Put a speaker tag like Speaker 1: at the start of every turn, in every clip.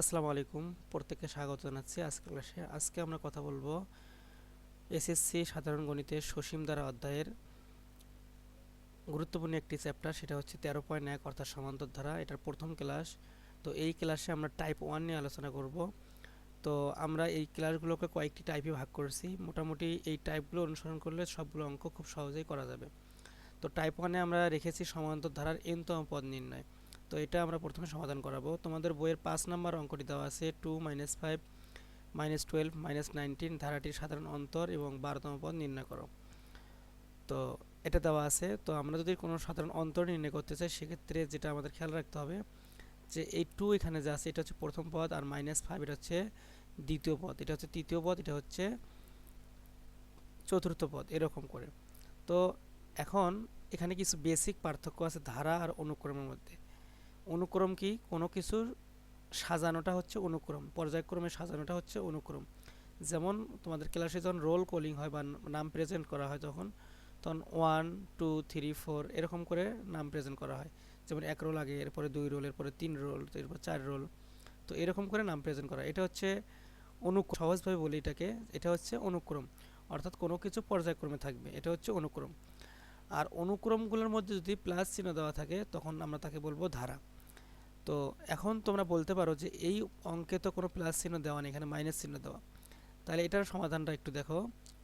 Speaker 1: আসসালামু আলাইকুম। প্রত্যেককে স্বাগত জানাচ্ছি আজকের ক্লাসে। আজকে আমরা কথা বলব এসএসসি সাধারণ গণিতের সসীম দ্বারা অধ্যায়ের গুরুত্বপূর্ণ একটি চ্যাপ্টার সেটা হচ্ছে তেরো পয়েন্ট এক অর্থাৎ সমান্তর ধারা। এটার প্রথম ক্লাস তো এই ক্লাসে আমরা টাইপ ওয়ান নিয়ে আলোচনা করব। তো আমরা এই ক্লাসগুলোকে কয়েকটি টাইপে ভাগ করেছি। মোটামুটি এই টাইপগুলো অনুসরণ করলে সবগুলো অঙ্ক খুব সহজেই করা যাবে। তো টাইপ ওয়ানে আমরা রেখেছি সমান্তর ধারার এনতম পদ নির্ণয়। তো এটা আমরা প্রথমে সমাধান করাবো। তোমাদের বইয়ের পাঁচ নাম্বার অঙ্কটি দেওয়া আছে two minus five minus twelve minus nineteen ধারাটির সাধারণ অন্তর এবং বারোতম পদ নির্ণয় করো। তো এটা দেওয়া আছে, তো আমরা যদি কোনো সাধারণ অন্তর নির্ণয় করতে চাই, সেক্ষেত্রে যেটা আমাদের খেয়াল রাখতে হবে যে এই টু এখানে যা আছে, এটা হচ্ছে প্রথম পদ আর মাইনাস ফাইভ এটা হচ্ছে দ্বিতীয় পদ। এটা হচ্ছে তৃতীয় পদ, এটা হচ্ছে চতুর্থ পদ, এরকম করে। তো এখন এখানে কিছু বেসিক পার্থক্য আছে ধারা আর অনুক্রমের মধ্যে। অনুক্রম কি? কোনো কিছুর সাজানোটা হচ্ছে অনুক্রম, পর্যায়ক্রমে সাজানোটা হচ্ছে অনুক্রম। যেমন তোমাদের ক্লাসে যখন রোল কলিং হয় বা নাম প্রেজেন্ট করা হয় তখন তখন ওয়ান, টু, থ্রি, ফোর এরকম করে নাম প্রেজেন্ট করা হয়। যেমন এক রোল আগে, এরপরে দুই রোল, এরপরে তিন রোল, এরপর চার রোল। তো এরকম করে নাম প্রেজেন্ট করা এটা হচ্ছে অনু সহজভাবে বলি এটাকে, এটা হচ্ছে অনুক্রম। অর্থাৎ কোনো কিছু পর্যায়ক্রমে থাকবে, এটা হচ্ছে অনুক্রম। আর অনুক্রমগুলোর মধ্যে যদি প্লাস চিহ্ন দেওয়া থাকে, তখন আমরা তাকে বলব ধারা। তো এখন তোমরা বলতে পারো যে এই অঙ্কে তো কোনো প্লাস চিহ্ন দেওয়া নেই, এখানে মাইনাস চিহ্ন দেওয়া। তাহলে এটার সমাধানটা একটু দেখো,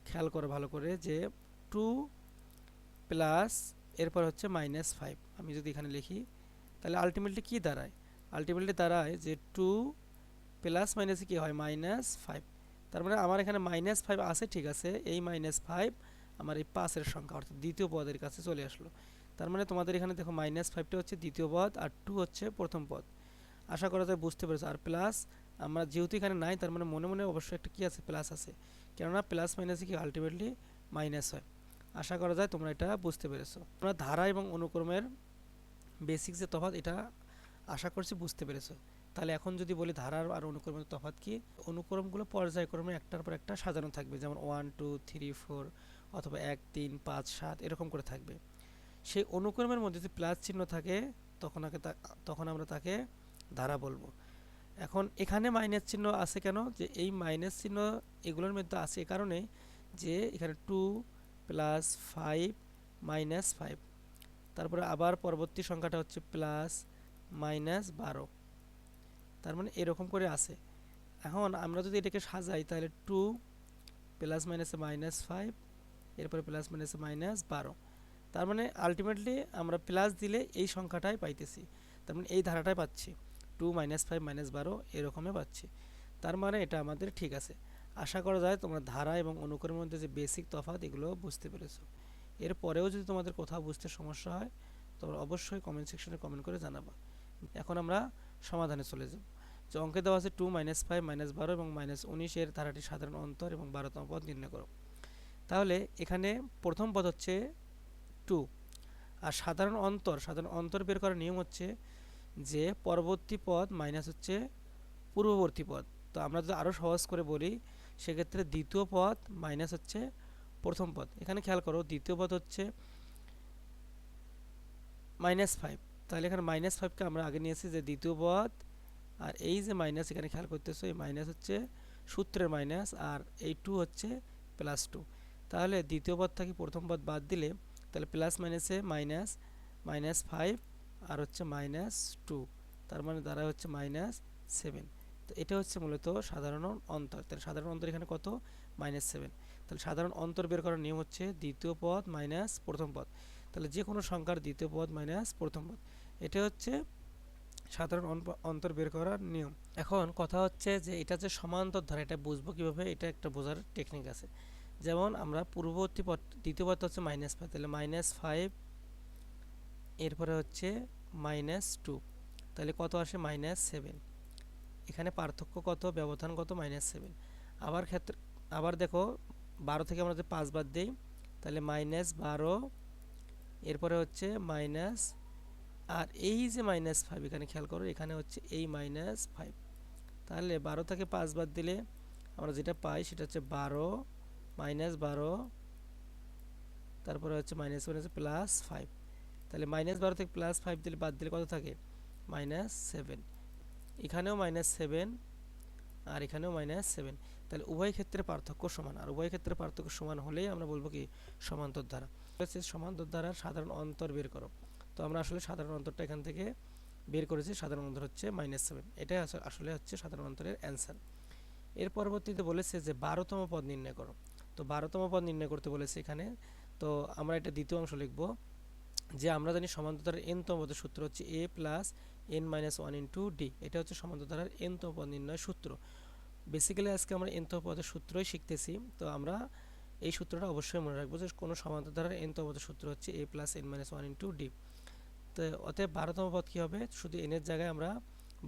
Speaker 1: খেয়াল করো ভালো করে যে টু প্লাস এরপর হচ্ছে মাইনাস ফাইভ আমি যদি এখানে লিখি, তাহলে আলটিমেটলি কী দাঁড়ায়? আলটিমেটলি দাঁড়ায় যে টু প্লাস মাইনাসে কী হয়? মাইনাস ফাইভ তার মানে আমার এখানে মাইনাস ফাইভ আছে, ঠিক আছে, এই মাইনাস ফাইভ আমার এই পাঁচের সংখ্যা, অর্থাৎ দ্বিতীয় পদের কাছে চলে আসলো। তার মানে তোমাদের এখানে দেখো মাইনাস ফাইভটা হচ্ছে দ্বিতীয় পদ আর টু হচ্ছে প্রথম পদ। আশা করা যায় বুঝতে পেরেছ। আর প্লাস আমরা যেহেতু এখানে নাই, তার মানে মনে মনে অবশ্যই একটা কী আছে? প্লাস আছে। কেননা প্লাস মাইনাসে কি আলটিমেটলি মাইনাস হয়। আশা করা যায় তোমরা এটা বুঝতে পেরেছ। তোমরা ধারা এবং অনুক্রমের বেসিক যে তফাৎ, এটা আশা করছি বুঝতে পেরেছ। তাহলে এখন যদি বলি ধারার আর অনুক্রমের তফাৎ কি? অনুক্রমগুলো পর্যায়ক্রমে একটার পর একটা সাজানো থাকবে। যেমন ওয়ান টু থ্রি ফোর অথবা এক, তিন, পাঁচ, সাত, এরকম করে থাকবে। সেই অনুক্রমের মধ্যে যদি প্লাস চিহ্ন থাকে, তখন আগে তখন আমরা তাকে ধারা বলব। এখন এখানে মাইনাস চিহ্ন আছে কেন? যে এই মাইনাস চিহ্ন এগুলোর মধ্যে আছে এ কারণে যে এখানে two plus five minus five তারপরে আবার পরবর্তী সংখ্যাটা হচ্ছে প্লাস মাইনাস বারো। তার মানে এরকম করে আছে। এখন আমরা যদি এটাকে সাজাই, তাহলে টু প্লাস মাইনাসে মাইনাস ফাইভ এরপরে প্লাস মাইনাসে মাইনাস বারো। তার মানে আলটিমেটলি আমরা প্লাস দিলে এই সংখ্যাটাই পাইতেছি। তার মানে এই ধারাটাই পাচ্ছি। টু মাইনাস ফাইভ মাইনাস বারো এরকমই পাচ্ছি। তার মানে এটা আমাদের ঠিক আছে। আশা করা যায় তোমরা ধারা এবং অনুকরণের মধ্যে যে বেসিক তফাৎ, এগুলো বুঝতে পেরেছ। এরপরেও যদি তোমাদের কোথাও বুঝতে সমস্যা হয়, তোমরা অবশ্যই কমেন্ট সেকশনে কমেন্ট করে জানাবা। এখন আমরা সমাধানে চলে যাব। যে অঙ্কে দেওয়া আছে টু মাইনাস ফাইভ মাইনাস বারো এবং মাইনাস উনিশ এর ধারাটি সাধারণ অন্তর এবং বারোতম পদ নির্ণয় করো। তাহলে এখানে প্রথম পদ হচ্ছে টু আর সাধারণ অন্তর সাধারণ অন্তর বের করার নিয়ম হচ্ছে যে পরবর্তী পদ মাইনাস হচ্ছে পূর্ববর্তী পদ। তো আমরা যদি আরও সহজ করে বলি, সেক্ষেত্রে দ্বিতীয় পদ মাইনাস হচ্ছে প্রথম পদ। এখানে খেয়াল করো, দ্বিতীয় পদ হচ্ছে মাইনাস ফাইভ তাহলে এখানে মাইনাস ফাইভকে আমরা আগে নিয়েছি যে দ্বিতীয় পদ, আর এই যে মাইনাস এখানে খেয়াল করতেছো, এই মাইনাস হচ্ছে সূত্রের মাইনাস আর এই টু হচ্ছে প্লাস টু তাহলে দ্বিতীয় পদ থেকে প্রথম পদ বাদ দিলে তাহলে প্লাস মাইনাসে মাইনাস মাইনাস ফাইভ আর হচ্ছে মাইনাস টু তার মানে দ্বারা হচ্ছে মাইনাস সেভেন তো এটা হচ্ছে মূলত সাধারণ অন্তর। তাহলে সাধারণ অন্তর এখানে কত? মাইনাস সেভেন তাহলে সাধারণ অন্তর বের করার নিয়ম হচ্ছে দ্বিতীয় পদ মাইনাস প্রথম পদ। তাহলে যে কোনো সংখ্যার দ্বিতীয় পদ মাইনাস প্রথম পদ। এটা হচ্ছে সাধারণ অন্তর বের করার নিয়ম। এখন কথা হচ্ছে যে এটা যে সমান্তর ধারা, এটা বুঝব কীভাবে? এটা একটা বোঝার টেকনিক আছে। যেমন আমরা পূর্ববর্তী পদ, দ্বিতীয় পদটা হচ্ছে মাইনাস ফাইভ তাহলে মাইনাস ফাইভ এরপরে হচ্ছে মাইনাস টু তাহলে কত আসে? মাইনাস সেভেন এখানে পার্থক্য কত, ব্যবধান কত? মাইনাস সেভেন আবার ক্ষেত্রে, আবার দেখো বারো থেকে আমরা যদি পাঁচ বাদ দিই, তাহলে মাইনাস বারো, এরপরে হচ্ছে মাইনাস আর এই যে মাইনাস ফাইভ এখানে খেয়াল করো, এখানে হচ্ছে এই মাইনাস ফাইভ তাহলে বারো থেকে পাঁচ বাদ দিলে আমরা যেটা পাই সেটা হচ্ছে বারো মাইনাস বারো, তারপরে হচ্ছে মাইনাস মাইনাস প্লাস ফাইভ। তাহলে মাইনাস বারো থেকে প্লাস ফাইভ দিলে বাদ দিলে কত থাকে? Minus seven. এখানেও মাইনাস সেভেন আর এখানেও মাইনাস সেভেন। তাহলে উভয় ক্ষেত্রে পার্থক্য সমান। আর উভয় ক্ষেত্রে পার্থক্য সমান হলেই আমরা বলব কি? সমান্তর ধারা। সমান্তর ধারার সাধারণ অন্তর বের করো। তো আমরা আসলে সাধারণ অন্তরটা এখান থেকে বের করেছি। সাধারণ অন্তর হচ্ছে মাইনাস সেভেন। এটাই আসলে হচ্ছে সাধারণ অন্তরের অ্যান্সার। এর পরবর্তীতে বলেছে যে বারোতম পদ নির্ণয় করো। তো বারোতম পদ নির্ণয় করতে বলেছে এখানে। তো আমরা এটা দ্বিতীয় অংশ লিখব। যে আমরা জানি সমান্তরালের এনতম পদের সূত্র হচ্ছে A plus N minus one into D এটা হচ্ছে সমান্তরালের এনতম পদ নির্ণয় সূত্র। বেসিক্যালি আজকে আমরা এনতম পদের সূত্রই শিখতেছি। তো আমরা এই সূত্রটা অবশ্যই মনে রাখব যে কোনো সমান্তরালের এনতম পদের সূত্র হচ্ছে A plus N minus one into D তো অতএব বারোতম পদ কী হবে? শুধু এনের জায়গায় আমরা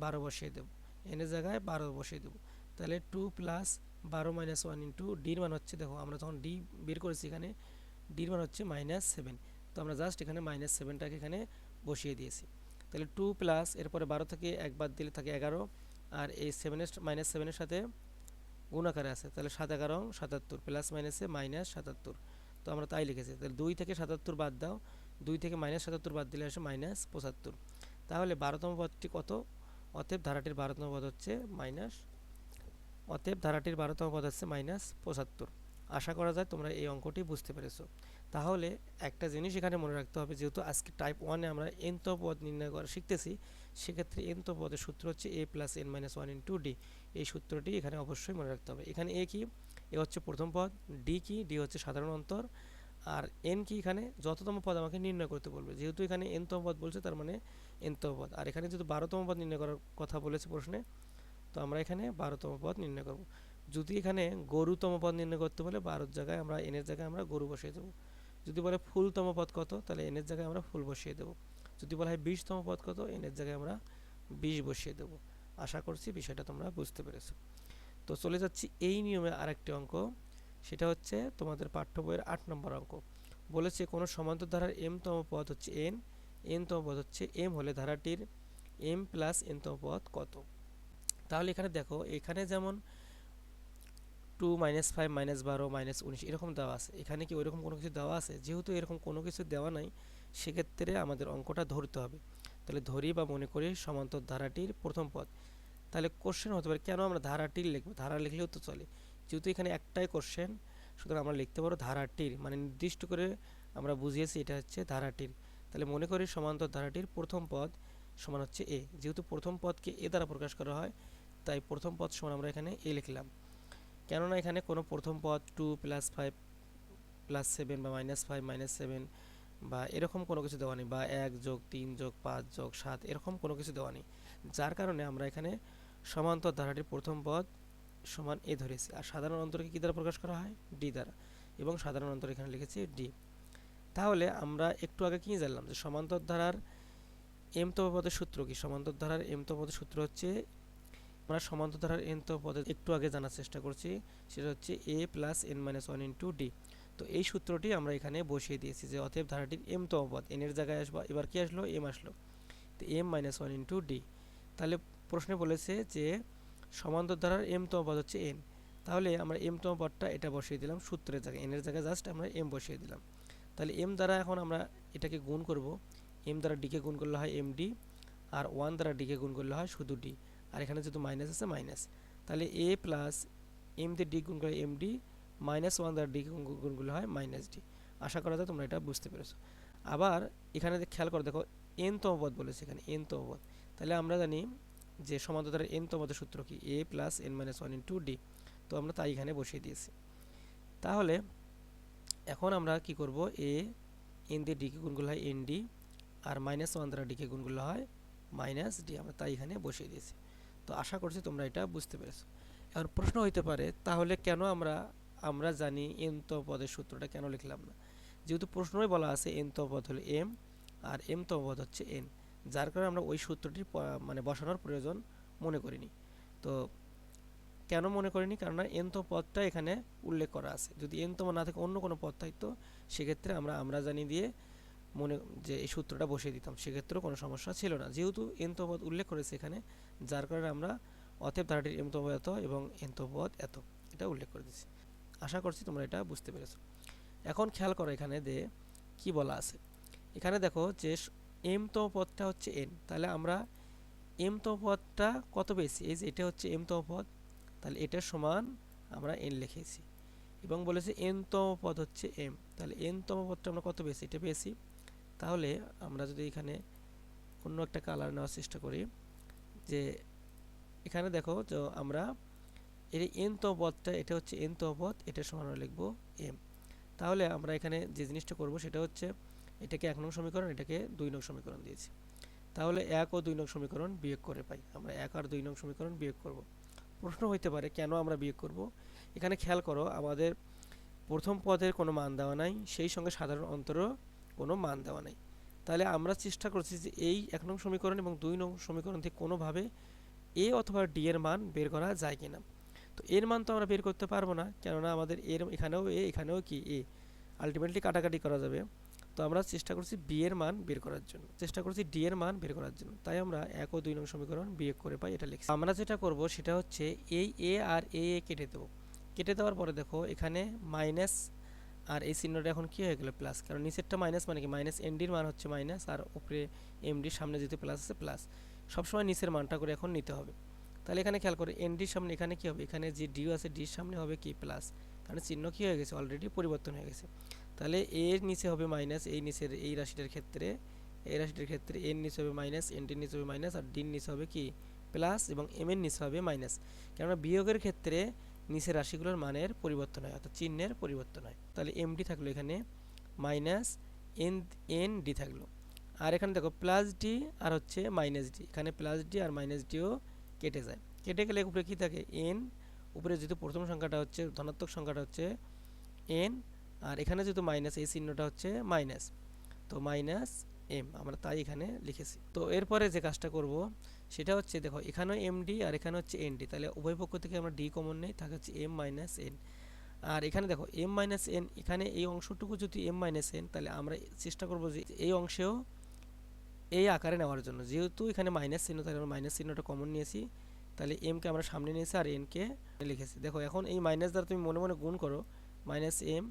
Speaker 1: বারো বসিয়ে দেবো। এনের জায়গায় বারো বসিয়ে দেবো। তাহলে টু প্লাস বারো মাইনাস ওয়ান ইন্টু ডির মান হচ্ছে, দেখো আমরা যখন ডি বের করেছি এখানে ডির মান হচ্ছে মাইনাস সেভেন তো আমরা জাস্ট এখানে মাইনাস সেভেনটাকে এখানে বসিয়ে দিয়েছি। তাহলে টু প্লাস এরপরে বারো থেকে এক বাদ দিলে থাকে এগারো, আর এই সেভেনের মাইনাস সেভেনের সাথে গুণাকারে আছে। তাহলে সাত এগারো, সাতাত্তর প্লাস মাইনাসে মাইনাস সাতাত্তর। তো আমরা তাই লিখেছি। তাহলে দুই থেকে সাতাত্তর বাদ দাও। দুই থেকে মাইনাস সাতাত্তর বাদ দিলে আসে মাইনাস পঁচাত্তর। তাহলে বারোতম পদটি কত? অতএব ধারাটির বারোতম পদ হচ্ছে মাইনাস অতএব ধারাটির বারোতম পদ হচ্ছে মাইনাস পঁচাত্তর। আশা করা যায় তোমরা এই অঙ্কটি বুঝতে পেরেছ। তাহলে একটা জিনিস এখানে মনে রাখতে হবে, যেহেতু আজকে টাইপ ওয়ানে আমরা এনতো পদ নির্ণয় করা শিখতেছি, সেক্ষেত্রে এনতো পদের সূত্র হচ্ছে A plus N minus one into D এই সূত্রটি এখানে অবশ্যই মনে রাখতে হবে। এখানে এ কি? এ হচ্ছে প্রথম পদ ডি কি? ডি হচ্ছে সাধারণ অন্তর। আর এন কি এখানে? যততম পদ আমাকে নির্ণয় করতে বলবে। যেহেতু এখানে এনতম পদ বলছে, তার মানে এনতম পদ। আর এখানে যেহেতু বারোতম পদ নির্ণয় করার কথা বলেছে প্রশ্নে তো আমরা এখানে বারোতম পদ নির্ণয় করব। যদি এখানে গরুতম পদ নির্ণয় করতে বলে, বারোর জায়গায় আমরা এনের জায়গায় আমরা গরু বসিয়ে দেবো। যদি বলে ফুলতম পদ কত, তাহলে এনের জায়গায় আমরা ফুল বসিয়ে দেবো। যদি বলা হয় বিশতম পদ কত এনের জায়গায় আমরা বিশ বসিয়ে দেবো। আশা করছি বিষয়টা তোমরা বুঝতে পেরেছ। তো চলে যাচ্ছি এই নিয়মে আরেকটি অঙ্ক। সেটা হচ্ছে তোমাদের পাঠ্য বইয়ের আট নম্বর অঙ্ক। বলেছে কোনো সমান্তর ধারার এমতম পদ হচ্ছে এন এনতম পদ হচ্ছে এম হলে ধারাটির এম প্লাস এনতম পদ কত? তাহলে এখানে দেখো, এখানে যেমন টু মাইনাস ফাইভ মাইনাস বারো মাইনাস উনিশ, এরকম দেওয়া আছে। এখানে কি ওইরকম কোনো কিছু দেওয়া আছে? যেহেতু এরকম কোনো কিছু দেওয়া নাই, সেক্ষেত্রে আমাদের অঙ্কটা ধরতে হবে। তাহলে ধরি বা মনে করি সমান্তর ধারাটির প্রথম পদ। তাহলে কোশ্চেন হতে পারে, কেন আমরা ধারাটির লিখব? ধারা লিখলেও তো চলে। যেহেতু এখানে একটাই কোশ্চেন সুতরাং আমরা লিখতে পারো ধারাটির। মানে নির্দিষ্ট করে আমরা বুঝিয়েছি এটা হচ্ছে ধারাটির। তাহলে মনে করি সমান্তর ধারাটির প্রথম পদ সমান হচ্ছে এ যেহেতু প্রথম পদকে এ দ্বারা প্রকাশ করা হয় তাই প্রথম পদ সমান আমরা এখানে এ লিখলাম। কেননা এখানে কোনো প্রথম পদ two plus five plus seven বা মাইনাস ফাইভ মাইনাস সেভেন বা এরকম কোনো কিছু দেওয়া নেই বা এক যোগ তিন যোগ পাঁচ যোগ সাত এরকম কোনো কিছু দেওয়া নেই। যার কারণে আমরা এখানে সমান্তর ধারাটির প্রথম পদ সমান এ ধরেছি। আর সাধারণ অন্তরকে কী দ্বারা প্রকাশ করা হয়? ডি দ্বারা। এবং সাধারণ অন্তর এখানে লিখেছি ডি তাহলে আমরা একটু আগে কি জানলাম যে সমান্তর ধারার এম পদের সূত্র কি? সমান্তর ধারার এম পদের সূত্র হচ্ছে আমরা সমান্তর ধারার এন পদে একটু আগে জানার চেষ্টা করছি, সেটা হচ্ছে A plus N minus one into D তো এই সূত্রটি আমরা এখানে বসিয়ে দিয়েছি যে অতএব ধারাটির এম তম পদ এনের জায়গায় আসব, এবার কি আসলো? এম আসলো। তো M minus one into D তাহলে প্রশ্নে বলেছে যে সমান্তর ধারার এম তম পদ হচ্ছে এন তাহলে আমরা এম তম পদটা এটা বসিয়ে দিলাম সূত্রের জায়গায় এনের জায়গায় জাস্ট আমরা এম বসিয়ে দিলাম। তাহলে এম দ্বারা এখন আমরা এটাকে গুণ করব। এম দ্বারা ডিকে গুণ করলে হয় এম ডি আর ওয়ান দ্বারা ডিকে গুণ করলে হয় শুধু ডি আর এখানে যেহেতু মাইনাস আছে মাইনাস তাহলে এ প্লাস এম দিয়ে ডি গুণ করে এম ডি মাইনাস ওয়ান দ্বারা ডি গুণগুলো হয় মাইনাস ডি আশা করা যায় তোমরা এটা বুঝতে পেরেছ। আবার এখানে খেয়াল করে, দেখো এন তম পদ বলেছে এখানে এন তম পদ তাহলে আমরা জানি যে সমান্তরালের এন পদের সূত্র কি? A plus n minus one into d তো আমরা তাই এখানে বসিয়ে দিয়েছি। তাহলে এখন আমরা কি করব? এ এন দিয়ে ডিকে গুণগুলো হয় এন ডি আর মাইনাস ওয়ান দ্বারা ডিকে গুণগুলো হয় মাইনাস ডি আমরা তাই এখানে বসিয়ে দিয়েছি। তো আশা করছি তোমরা এটা বুঝতে পেরেছ। এখন প্রশ্ন হইতে পারে, তাহলে কেন আমরা আমরা জানি এন্ত পদের সূত্রটা কেন লিখলাম না? যেহেতু প্রশ্নই বলা আছে এন্ত পদ হলো এম, আর এম তম পদ হচ্ছে এন। যার কারণে আমরা ওই সূত্রটি মানে বসানোর প্রয়োজন মনে করিনি। তো কেন মনে করিনি? কারণ এন্ত পদটা এখানে উল্লেখ করা আছে। যদি এনতম না থাকে অন্য কোনো পদ থাকতো, সেক্ষেত্রে আমরা আমরা জানি দিয়ে মনে, যে এই সূত্রটা বসিয়ে দিতাম। সেক্ষেত্রেও কোনো সমস্যা ছিল না। যেহেতু এন্ত পদ উল্লেখ করেছে এখানে যার কারণে আমরা অতএব ধারাটির এম পদ এত এবং এন্ত পদ এত, এটা উল্লেখ করে দিচ্ছি আশা করছি তোমরা এটা বুঝতে পেরেছ। এখন খেয়াল করো এখানে দে কি বলা আছে। এখানে দেখো যে এম তম পদটা হচ্ছে এন। তাহলে আমরা এম তম পদটা কত পেয়েছি? এই যে এটা হচ্ছে এম তম পদ তাহলে এটার সমান আমরা এন লিখেছি। এবং বলেছে এন তম পদ হচ্ছে এম। তাহলে এন তম পদটা আমরা কত পেয়েছি? এটা পেয়েছি। তাহলে আমরা যদি এখানে অন্য একটা কালার নেওয়ার চেষ্টা করি। যে এখানে দেখো যে আমরা এর এন তম পদটা এটা হচ্ছে এন তম পদ এটার সমান লিখব এম তাহলে আমরা এখানে যে জিনিসটা করব সেটা হচ্ছে এটাকে এক নং সমীকরণ, এটাকে দুই নং সমীকরণ দিয়েছি। তাহলে এক ও দুই নং সমীকরণ বিয়োগ করে পাই। আমরা এক আর দুই নং সমীকরণ বিয়োগ করব। প্রশ্ন হইতে পারে কেন আমরা বিয়োগ করব? এখানে খেয়াল করো, আমাদের প্রথম পদের কোনো মান দেওয়া নাই, সেই সঙ্গে সাধারণ অন্তরও কোনো মান দেওয়া নাই। তাহলে আমরা চেষ্টা করছি যে এই এক নং সমীকরণ এবং দুই নং সমীকরণ থেকে কোনোভাবে এ অথবা ডি এর মান বের করা যায় কিনা। তো এর মান তো আমরা বের করতে পারব না, কেননা আমাদের এর এখানেও এ, এখানেও কি এ। আলটিমেটলি কাটাকাটি করা যাবে। তো আমরা চেষ্টা করছি বি এর মান বের করার জন্য। চেষ্টা করছি ডি এর মান বের করার জন্য। তাই আমরা এক ও দুই নং সমীকরণ বিয়োগ করে পাই এটা লিখছি। আমরা যেটা করব সেটা হচ্ছে এই এ আর এ এ কেটে দেবো। কেটে দেওয়ার পরে দেখো এখানে মাইনাস আর এই চিহ্নটা এখন কি হয়ে গেল? প্লাস কারণ নিচেরটা মাইনাস মানে কি? মাইনাস এনডির মান হচ্ছে মাইনাস আর উপরে এমডির সামনে যেহেতু প্লাস আছে প্লাস সবসময় নিচের মানটা করে এখন নিতে হবে। তাহলে এখানে খেয়াল করে এনডির সামনে এখানে কি হবে? এখানে যে ডিউ আছে ডির সামনে হবে কি? প্লাস কারণ চিহ্ন কি হয়ে গেছে? অলরেডি পরিবর্তন হয়ে গেছে। তাহলে এর নিচে হবে মাইনাস এই নিচের, এই রাশিটার ক্ষেত্রে, এই রাশিটার ক্ষেত্রে এর নিচে হবে মাইনাস এনটির নিচে হবে মাইনাস আর ডির নিচে হবে কি? প্লাস এবং এম এর নিচে হবে মাইনাস কেননা বিয়োগের ক্ষেত্রে নিচের রাশিগুলোর মানের পরিবর্তন হয়, অর্থাৎ চিহ্নের পরিবর্তন হয়। তাহলে এমডি থাকল এখানে মাইনাস এন এন ডি থাকল। আর এখানে দেখো প্লাস ডি আর হচ্ছে মাইনাস ডি এখানে প্লাস ডি আর মাইনাস ডিও কেটে যায়। কেটে গেলে উপরে কী থাকে? এন উপরে যেহেতু প্রথম সংখ্যাটা হচ্ছে, ধনাত্মক সংখ্যাটা হচ্ছে এন আর এখানে যেহেতু মাইনাস এই চিহ্নটা হচ্ছে মাইনাস তো মাইনাস এম আমরা তাই এখানে লিখেছি। তো এরপরে যে কাজটা করব সেটা হচ্ছে দেখো, এখানেও এমডি আর এখানে হচ্ছে এনডি তাহলে উভয় পক্ষ থেকে আমরা ডি কমন নেই থাকে হচ্ছে এম মাইনাস এন আর এখানে দেখো এম মাইনাস এন এখানে এই অংশটুকু যদি এম মাইনাস এন তাহলে আমরা চেষ্টা করব যে এই অংশেও এই আকারে নেওয়ার জন্য। যেহেতু এখানে মাইনাস চিহ্ন, তাহলে আমরা মাইনাস চিহ্নটা কমন নিয়েছি। তাহলে এমকে আমরা সামনে নিয়েছি আর এনকে লিখেছি। দেখো, এখন এই মাইনাস দ্বারা তুমি মনে মনে গুণ করো মাইনাস এম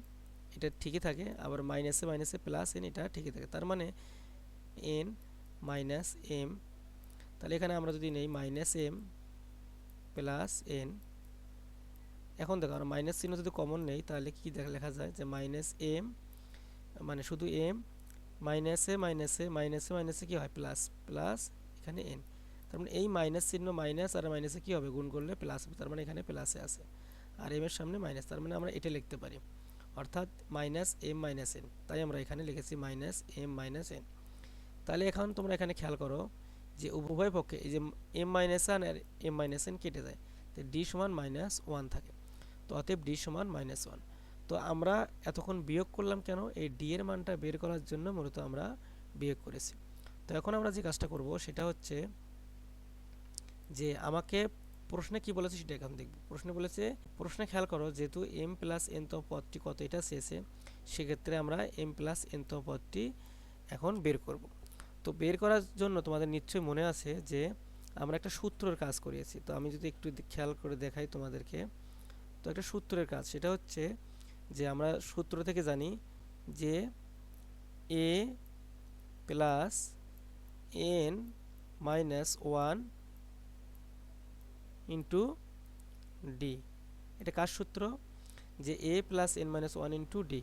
Speaker 1: এটা ঠিকই থাকে, আবার মাইনাসে মাইনাসে প্লাস এন এটা ঠিকই থাকে। তার মানে এন মাইনাস এম তাহলে এখানে আমরা যদি নেই মাইনাস এম প্লাস এন এখন দেখো আমরা মাইনাস চিহ্ন যদি কমন নেই, তাহলে কি দেখা, লেখা যায় যে মাইনাস এম মানে শুধু এম মাইনাসে মাইনাসে মাইনাসে মাইনাসে কী হয়? প্লাস প্লাস এখানে এন তার মানে এই মাইনাস চিহ্ন মাইনাস আর মাইনাসে কী হবে? গুণ করলে প্লাস হবে। তার মানে এখানে প্লাসে আছে। আর এম এর সামনে মাইনাস তার মানে আমরা এটা লিখতে পারি। অর্থাৎ মাইনাস এম মাইনাস এন তাই আমরা এখানে লিখেছি মাইনাস এম মাইনাস এন তাহলে এখন তোমরা এখানে খেয়াল করো যে উভয় পক্ষে এই যে এম মাইনাস ওয়ান আর এম মাইনাস এন কেটে যায়, তো ডি সমান মাইনাস ওয়ান থাকে। তো অতএব ডি সমান মাইনাস ওয়ান তো আমরা এতক্ষণ বিয়োগ করলাম কেন? এই ডি এর মানটা বের করার জন্য মূলত আমরা বিয়োগ করেছি। তো এখন আমরা যে কাজটা করব সেটা হচ্ছে যে আমাকে প্রশ্নে কি বলেছে সেটা এখন দেখব। প্রশ্নে বলেছে, প্রশ্নে খেয়াল করো যেহেতু এম প্লাস এনতম পদটি কত এটা শেষে, সেক্ষেত্রে আমরা এম প্লাস এনতম পদটি এখন বের করব। তো বের করার জন্য তোমাদের নিশ্চয়ই মনে আছে যে আমরা একটা সূত্রের কাজ করিয়েছি। তো আমি যদি একটু খেয়াল করে দেখাই তোমাদেরকে। তো একটা সূত্রের কাজ, সেটা হচ্ছে যে আমরা সূত্র থেকে জানি যে a plus n minus one into d এটা কার সূত্র? যে a plus n minus one into d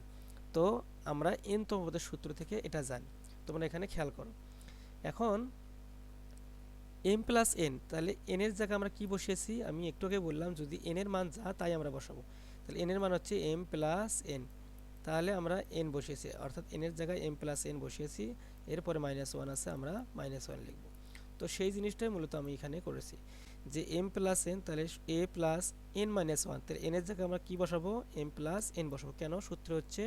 Speaker 1: তো আমরা এন তম পদের সূত্র থেকে এটা জানি। তোমরা এখানে খেয়াল করো। এখন এম প্লাস এন তাহলে এনের জায়গায় আমরা কি বসিয়েছি? আমি একটু আগে বললাম, যদি এনের মান যা, তাই আমরা বসাবো। তাহলে এনের মান হচ্ছে এম প্লাস এন তাহলে আমরা এন বসিয়েছি। অর্থাৎ এনের জায়গায় এম প্লাস এন বসিয়েছি, এরপরে মাইনাস ওয়ান আছে, আমরা মাইনাস ওয়ান লিখব। তো সেই জিনিসটাই মূলত আমি এখানে করেছি, যে এম প্লাস এন তাহলে a plus n minus one তাহলে এনের জায়গায় আমরা কী বসাবো? এম প্লাস এন বসাবো। কেন? সূত্র হচ্ছে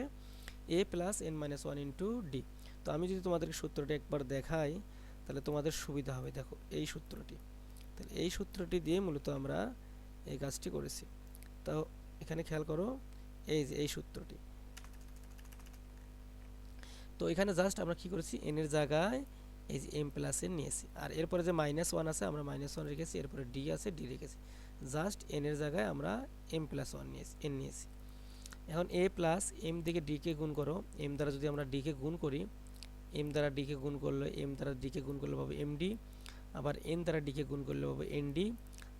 Speaker 1: a plus n minus one into d তো আমি যদি তোমাদেরকে সূত্রটা একবার দেখাই, তাহলে তোমাদের সুবিধা হবে। দেখো, এই সূত্রটি। তাহলে এই সূত্রটি দিয়ে মূলত আমরা এই কাজটি করেছি। তো এখানে খেয়াল করো, এই যে এই সূত্রটি। তো এখানে জাস্ট আমরা কি করেছি? এন এর জায়গায় এই যে এম প্লাস এন নিয়েছি। আর এরপরে যে মাইনাস ওয়ান আছে, আমরা মাইনাস ওয়ান রেখেছি, এরপরে ডি আছে ডি রেখেছি। জাস্ট এন এর জায়গায় আমরা এম প্লাস ওয়ান নিয়েছি এন নিয়েছি। এখন এ প্লাস এম দিকে ডিকে গুণ করো। এম দ্বারা যদি আমরা ডিকে গুণ করি এম দ্বারা ডিকে গুণ করলে এম দ্বারা ডিকে গুণ করলে পাবো এমডি আবার এন দ্বারা ডিকে গুণ করলে হবে এন ডি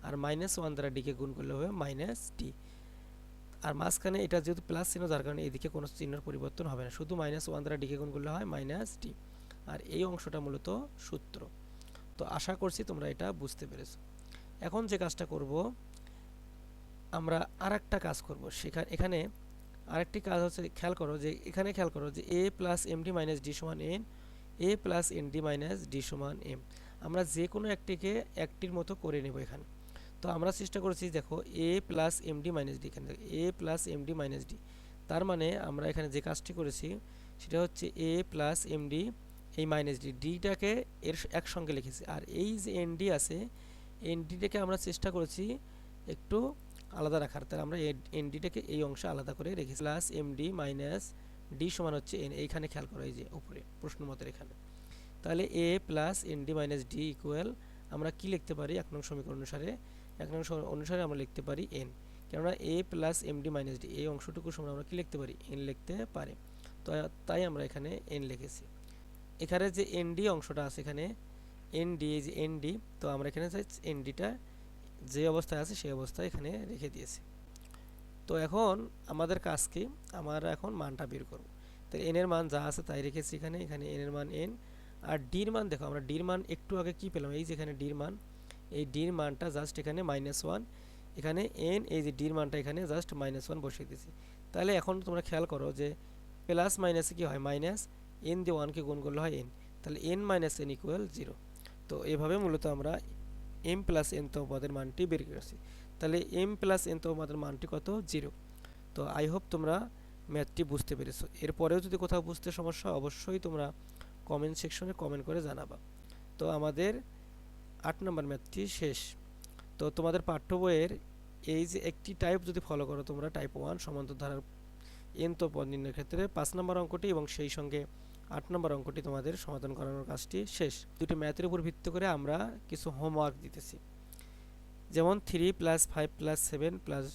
Speaker 1: আর মাইনাস ওয়ান দ্বারা ডিকে গুণ করলে হবে মাইনাস ডি আর মাঝখানে এটা যেহেতু প্লাস চিহ্ন, যার কারণে এদিকে কোনো চিহ্নের পরিবর্তন হবে না। শুধু মাইনাস ওয়ান দ্বারা ডিকে গুণ করলে হয় মাইনাস ডি আর এই অংশটা মূলত সূত্র। তো আশা করছি তোমরা এটা বুঝতে পেরেছ। এখন যে কাজটা করব, আমরা আর কাজ করব। সেখানে এখানে আরেকটি কাজ হচ্ছে খেয়াল করো যে এখানে খেয়াল করো যে a plus m d minus d সমান n a plus n d minus d সমান এম আমরা যে কোনো একটিকে একটির মতো করে নেব এখানে। তো আমরা চেষ্টা করেছি, দেখো a plus m d minus d এখানে a plus m d minus d তার মানে আমরা এখানে যে কাজটি করেছি, সেটা হচ্ছে এ প্লাস এম ডি এই মাইনাস ডি ডিটাকে এর একসঙ্গে লিখেছি। আর এই যে এন ডি আছে এন ডিটাকে আমরা চেষ্টা করেছি একটু আলাদা রাখার। তাহলে আমরা এন ডিটাকে এই অংশে আলাদা করে রেখেছি plus m d minus d সমান হচ্ছে এন এইখানে খেয়াল করো এই যে উপরে, প্রশ্ন মতের এখানে। তাহলে a plus n d minus d equal আমরা কি লিখতে পারি? এক নং সমীকরণ অনুসারে, এক নং অনুসারে আমরা লিখতে পারি এন কেননা a plus m d minus d এই অংশটুকু সময় আমরা কি লিখতে পারি? এন লিখতে পারে। তো, তাই আমরা এখানে এন লিখেছি। এখানে যে এন ডি অংশটা আছে এখানে এন ডি এই যে এন ডি তো আমরা এখানে চাই এন ডিটা যে অবস্থায় আছে সেই অবস্থায় এখানে রেখে দিয়েছি। তো এখন আমাদের কাজ কি? আমরা এখন মানটা বের করব। তো এন এর মান যা আছে তাই রেখেছি এখানে। এখানে এন এর মান এন আর ডির মান দেখো, আমরা ডির মান একটু আগে কি পেলাম? এই যে এখানে ডির মান, এই ডির মানটা জাস্ট এখানে মাইনাস ওয়ান এখানে এন এই যে ডির মানটা এখানে জাস্ট মাইনাস ওয়ান বসিয়ে দিয়েছি। তাহলে এখন তোমরা খেয়াল করো যে প্লাস মাইনাসে কি হয়? মাইনাস এন দিয়ে ওয়ানকে গুণ করলে হয় এন তাহলে n minus n equal zero তো এভাবে মূলত আমরা এম প্লাস এন তো পদের মানটি বের করেছি তাহলে এম প্লাস এন তো পদের মানটি কত? জিরো তো আই হোপ তোমরা ম্যাথটি বুঝতে পেরেছ। এরপরেও যদি কোথাও বুঝতে সমস্যা অবশ্যই তোমরা কমেন্ট সেকশনে কমেন্ট করে জানাবা। তো আমাদের আট নম্বর ম্যাথটি শেষ। তো তোমাদের পাঠ্য বইয়ের এই যে একটি টাইপ যদি ফলো করো, তোমরা টাইপ ওয়ান সমান্তর ধারার এন তো পদ নির্ণয়ের ক্ষেত্রে পাঁচ নম্বর অঙ্কটি এবং সেই সঙ্গে আট নম্বর অঙ্কটি তোমাদের সমাধান করানোর কাজটি শেষ। দুটি ম্যাথের উপর ভিত্তি করে আমরা কিছু হোমওয়ার্ক দিতেছি। যেমন three plus five plus seven plus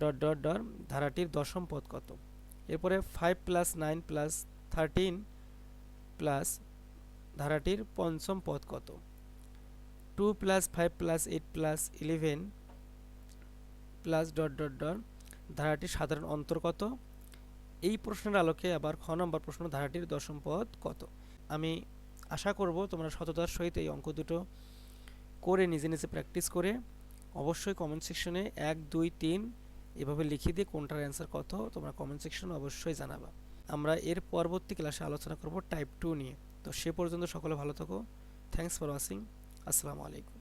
Speaker 1: dot dot dot ধারাটির দশম পদ কত? এরপরে five plus nine plus thirteen plus ধারাটির পঞ্চম পদ কত? Two plus five plus eight plus eleven plus dot dot dot ধারাটির সাধারণ অন্তর কত? এই প্রশ্নের আলোকে আবার খ নম্বর প্রশ্ন ধারাটির দশম পদ কত? আমি আশা করব তোমরা সততার সহিত এই অঙ্ক দুটো করে নিজে নিজে প্র্যাকটিস করে অবশ্যই কমেন্ট সেকশনে এক, দুই, তিন এভাবে লিখে দিয়ে কোনটার অ্যান্সার কত তোমরা কমেন্ট সেকশনে অবশ্যই জানাবা। আমরা এর পরবর্তী ক্লাসে আলোচনা করব টাইপ টু নিয়ে। তো সে পর্যন্ত সকলে ভালো থাকো। থ্যাংকস ফর ওয়াচিং আসসালামু আলাইকুম।